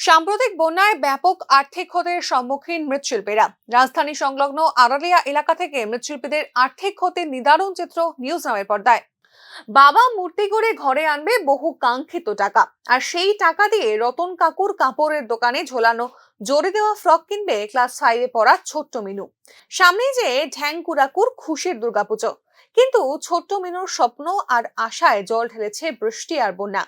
সাম্প্রতিক বন্যায় ব্যাপক আর্থিক ক্ষতির সম্মুখীন মৃৎশিল্পীরা। রাজধানী সংলগ্ন আড়ালিয়া এলাকা থেকে মৃৎশিল্পীদের আর্থিক ক্ষতির নিদারুণ চিত্র নিউজ নামের পর্দায়। বাবা মূর্তি করে ঘরে আনবে বহু কাঙ্ক্ষিত টাকা। আর সেই টাকা দিয়ে রতন কাকুর কাপড়ের দোকানে ঝোলানো জোরে দেওয়া ফ্রক কিনবে ক্লাস ফাইভে পড়া ছোট্ট মিনু। সামনেই যে ঢ্যাংকুরাকুর খুশির দুর্গাপুজো। কিন্তু ছোট্ট মিনুর স্বপ্ন আর আশায় জল ঢেলেছে বৃষ্টি আর বন্যা।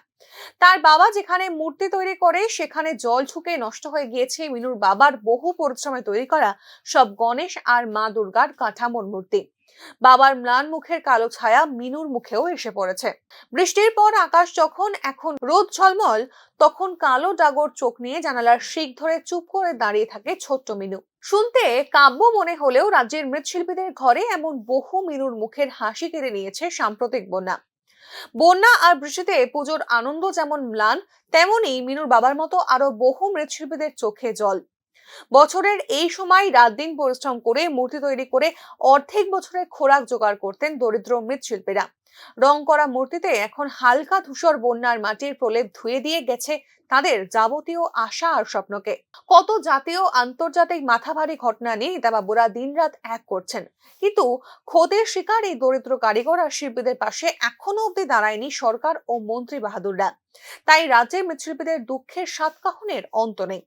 তার বাবা যেখানে মূর্তি তৈরি করে, সেখানে জল ঝুঁকে নষ্ট হয়ে গিয়েছে মিনুর বাবার বহু পরিশ্রমে তৈরি করা সব গণেশ আর মা দুর্গার কাঠামোর মূর্তি। বাবার ম্লান মুখের কালো ছায়া মিনুর মুখেও এসে পড়েছে। বৃষ্টির পর আকাশ যখন এখন রোদ ঝলমল, তখন কালো ডাগর চোখ নিয়ে জানালার শিক ধরে চুপ করে দাঁড়িয়ে থাকে ছোট্ট মিনু। শুনতে কাব্য মনে হলেও রাজ্যের মৃৎশিল্পীদের ঘরে এমন বহু মিনুর মুখের হাসি কেড়ে নিয়েছে সাম্প্রতিক বন্যা। বন্যা আর বৃষ্টিতে পুজোর আনন্দ যেমন ম্লান, তেমনি মিনুর বাবার মতো আরও বহু মৃৎশিল্পীদের চোখে জল। বছরের এই সময় রাত দিন পরিশ্রম করে, মূর্তি তৈরি করে অর্ধেক বছরের খোরাক জোগাড় করতেন দরিদ্র মৃৎশিল্পীরা। রং করা মূর্তিতে এখন হালকা ধূসর বন্যার মাটির প্রলেপ ধুয়ে দিয়ে গেছে তাদের যাবতীয় আশা আর স্বপ্নকে। কত জাতীয় আন্তর্জাতিক মাথাভারী ঘটনা নিয়ে নেতাবাবুরা দিনরাত এক করছেন। কিন্তু ক্ষতির শিকার এই দরিদ্র কারিগর আর শিল্পীদের পাশে এখনও অব্দি দাঁড়ায়নি সরকার ও মন্ত্রী বাহাদুররা। তাই রাজ্যের মৃৎশিল্পীদের দুঃখের সাতকাহনের অন্ত নেই।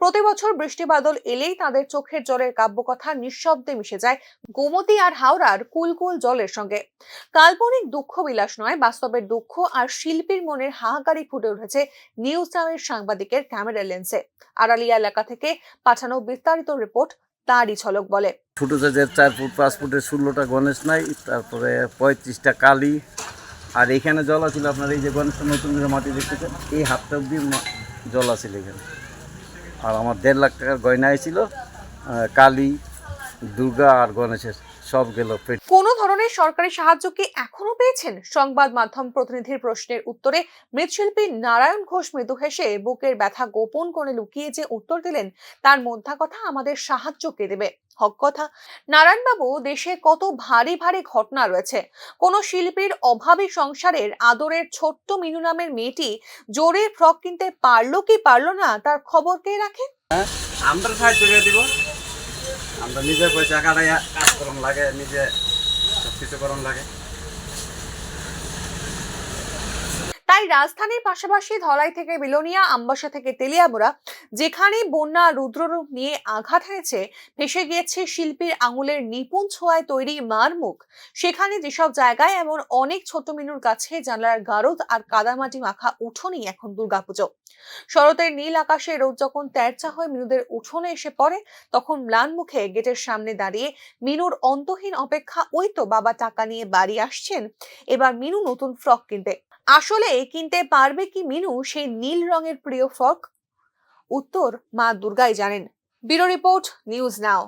প্রতি বছর বৃষ্টি বাদল এলেই তাদের চোখের জলের কাব্যকথা নিঃশব্দে মিশে যায় গোমতী আর হাওড়ার কুলকুল জলের সঙ্গে। কাল্পনিক দুঃখ বিলাস নয়, বাস্তবের দুঃখ আর শিল্পীর মনের হাহাকারি ফুটে উঠেছে নিউজ নামের সাংবাদিকের ক্যামেরা লেন্সে। আড়ালিয়া এলাকা থেকে পাঠানো বিস্তারিত রিপোর্ট তারই ঝলক বলে। ছোটো সাইজের চার ফুট, পাঁচ ফুটের ষোলোটা গণেশ নাই, তারপরে পঁয়ত্রিশটা কালী। আর এখানে জল আছিল আপনার, এই যে গণেশটা নতুন মাটি দেখতেছেন, এই হাতটা অব্দি জল আছিল এখানে। আর আমার দেড় লাখ টাকার গয়না ছিল কালী দুর্গা আর গণেশের সব গেল কোনো ধরনের সরকারি সাহায্য কি এখনও পেয়েছেন? সংবাদ মাধ্যম প্রতিনিধির প্রশ্নের উত্তরে মৃৎশিল্পী নারায়ণ ঘোষ মৃদু হেসে বুকের ব্যথা গোপন করে লুকিয়ে যে উত্তর দিলেন তার মধ্যা কথা আমাদের সাহায্য কে দেবে? হক কথা নারায়ণবাবু দেশে কত ভারী ভারী ঘটনা রয়েছে। কোন শিল্পীর অভাবী সংসারের আদরের ছোট্ট মিনু নামের মেয়েটি জোরে ফ্রক কিনতে পারল কি পারল না তার খবর কে রাখে? আমরা সাহায্য করে দিব? আমরা নিজের পয়সা কাটাইয়া কাজ করুন লাগে নিজে সব কিছু করন লাগে তাই রাজধানীর পাশাপাশি ধলাই থেকে বিলোনিয়া, আমবাসা থেকে তেলিয়ামুড়া যেখানে বন্যা রুদ্ররূপ নিয়ে আঘাত এনেছে ভেসে গিয়েছে শিল্পীর আঙুলের নিপুণ ছোঁয়ায় তৈরি মার মুখ। সেখানে যেসব জায়গায় এমন অনেক ছোট মিনুর কাছে জানলার গারদ আর কাদামাটি মাখা উঠোনই এখন দুর্গাপুজো। শরতের নীল আকাশে রোদ যখন তেরচা হয়ে মিনুদের উঠোনে এসে পড়ে, তখন ম্লান মুখে গেটের সামনে দাঁড়িয়ে মিনুর অন্তহীন অপেক্ষা, ওই তো বাবা, টাকা নিয়ে বাড়ি আসছেন। এবার মিনু নতুন ফ্রক কিনতে। আসলে কিনতে পারবে কি মিনু? সেই নীল রঙের প্রিয় ফ্রক উত্তর মা দুর্গাই জানেন। Bureau report, news now.